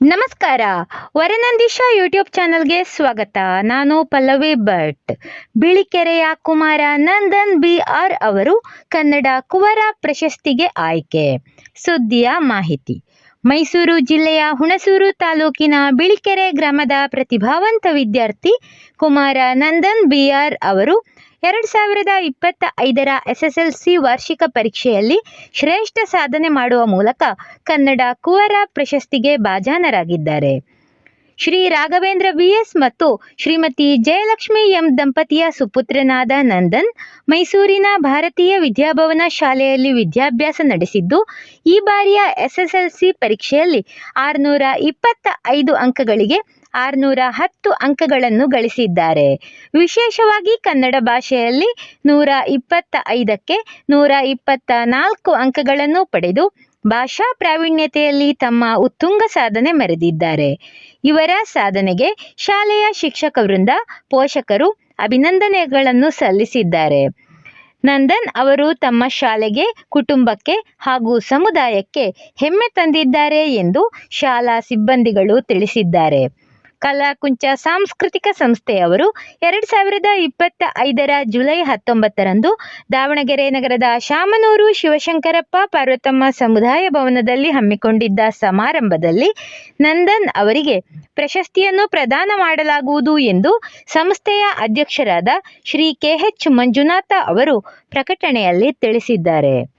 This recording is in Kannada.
ನಮಸ್ಕಾರ. ವರನಂದೀಶ ಯೂಟ್ಯೂಬ್ ಚಾನಲ್ಗೆ ಸ್ವಾಗತ. ನಾನು ಪಲ್ಲವಿ ಭಟ್. ಬಿಳಿಕೆರೆಯ ಕುಮಾರ ನಂದನ್ ಬಿ ಆರ್ ಅವರು ಕನ್ನಡ ಕುವರ ಪ್ರಶಸ್ತಿಗೆ ಆಯ್ಕೆ. ಸುದ್ದಿಯ ಮಾಹಿತಿ. ಮೈಸೂರು ಜಿಲ್ಲೆಯ ಹುಣಸೂರು ತಾಲೂಕಿನ ಬಿಳಿಕೆರೆ ಗ್ರಾಮದ ಪ್ರತಿಭಾವಂತ ವಿದ್ಯಾರ್ಥಿ ಕುಮಾರ ನಂದನ್ ಬಿಆರ್ ಅವರು ಎರಡು ಸಾವಿರದ ಇಪ್ಪತ್ತ ಐದರ ಎಸ್ಎಸ್ಎಲ್ಸಿ ವಾರ್ಷಿಕ ಪರೀಕ್ಷೆಯಲ್ಲಿ ಶ್ರೇಷ್ಠ ಸಾಧನೆ ಮಾಡುವ ಮೂಲಕ ಕನ್ನಡ ಕುವರ ಪ್ರಶಸ್ತಿಗೆ ಭಾಜನರಾಗಿದ್ದಾರೆ. ಶ್ರೀ ರಾಘವೇಂದ್ರ ವಿಎಸ್ ಮತ್ತು ಶ್ರೀಮತಿ ಜಯಲಕ್ಷ್ಮಿ ಎಂ ದಂಪತಿಯ ಸುಪುತ್ರನಾದ ನಂದನ್ ಮೈಸೂರಿನ ಭಾರತೀಯ ವಿದ್ಯಾಭವನ ಶಾಲೆಯಲ್ಲಿ ವಿದ್ಯಾಭ್ಯಾಸ ನಡೆಸಿದ್ದು, ಈ ಬಾರಿಯ ಎಸ್ಎಸ್ಎಲ್ಸಿ ಪರೀಕ್ಷೆಯಲ್ಲಿ ಆರುನೂರ ಇಪ್ಪತ್ತ ಐದು ಅಂಕಗಳಿಗೆ ಆರುನೂರ ಹತ್ತು ಅಂಕಗಳನ್ನು ಗಳಿಸಿದ್ದಾರೆ. ವಿಶೇಷವಾಗಿ ಕನ್ನಡ ಭಾಷೆಯಲ್ಲಿ ನೂರ ಇಪ್ಪತ್ತ ಐದಕ್ಕೆ ನೂರ ಇಪ್ಪತ್ತ ನಾಲ್ಕು ಅಂಕಗಳನ್ನು ಪಡೆದು ಭಾಷಾ ಪ್ರಾವೀಣ್ಯತೆಯಲ್ಲಿ ತಮ್ಮ ಉತ್ತುಂಗ ಸಾಧನೆ ಮೆರೆದಿದ್ದಾರೆ. ಇವರ ಸಾಧನೆಗೆ ಶಾಲೆಯ ಶಿಕ್ಷಕ ವೃಂದ, ಪೋಷಕರು ಅಭಿನಂದನೆಗಳನ್ನು ಸಲ್ಲಿಸಿದ್ದಾರೆ. ನಂದನ್ ಅವರು ತಮ್ಮ ಶಾಲೆಗೆ, ಕುಟುಂಬಕ್ಕೆ ಹಾಗೂ ಸಮುದಾಯಕ್ಕೆ ಹೆಮ್ಮೆ ತಂದಿದ್ದಾರೆ ಎಂದು ಶಾಲಾ ಸಿಬ್ಬಂದಿಗಳು ತಿಳಿಸಿದ್ದಾರೆ. ಕಲಾಕುಂಚ ಸಾಂಸ್ಕೃತಿಕ ಸಂಸ್ಥೆಯವರು ಎರಡು ಸಾವಿರದ ಇಪ್ಪತ್ತ ಐದರ ಜುಲೈ ಹತ್ತೊಂಬತ್ತರಂದು ದಾವಣಗೆರೆ ನಗರದ ಶಾಮನೂರು ಶಿವಶಂಕರಪ್ಪ ಪಾರ್ವತಮ್ಮ ಸಮುದಾಯ ಭವನದಲ್ಲಿ ಹಮ್ಮಿಕೊಂಡಿದ್ದ ಸಮಾರಂಭದಲ್ಲಿ ನಂದನ್ ಅವರಿಗೆ ಪ್ರಶಸ್ತಿಯನ್ನು ಪ್ರದಾನ ಮಾಡಲಾಗುವುದು ಎಂದು ಸಂಸ್ಥೆಯ ಅಧ್ಯಕ್ಷರಾದ ಶ್ರೀ ಕೆಎಚ್ ಮಂಜುನಾಥ ಅವರು ಪ್ರಕಟಣೆಯಲ್ಲಿ ತಿಳಿಸಿದ್ದಾರೆ.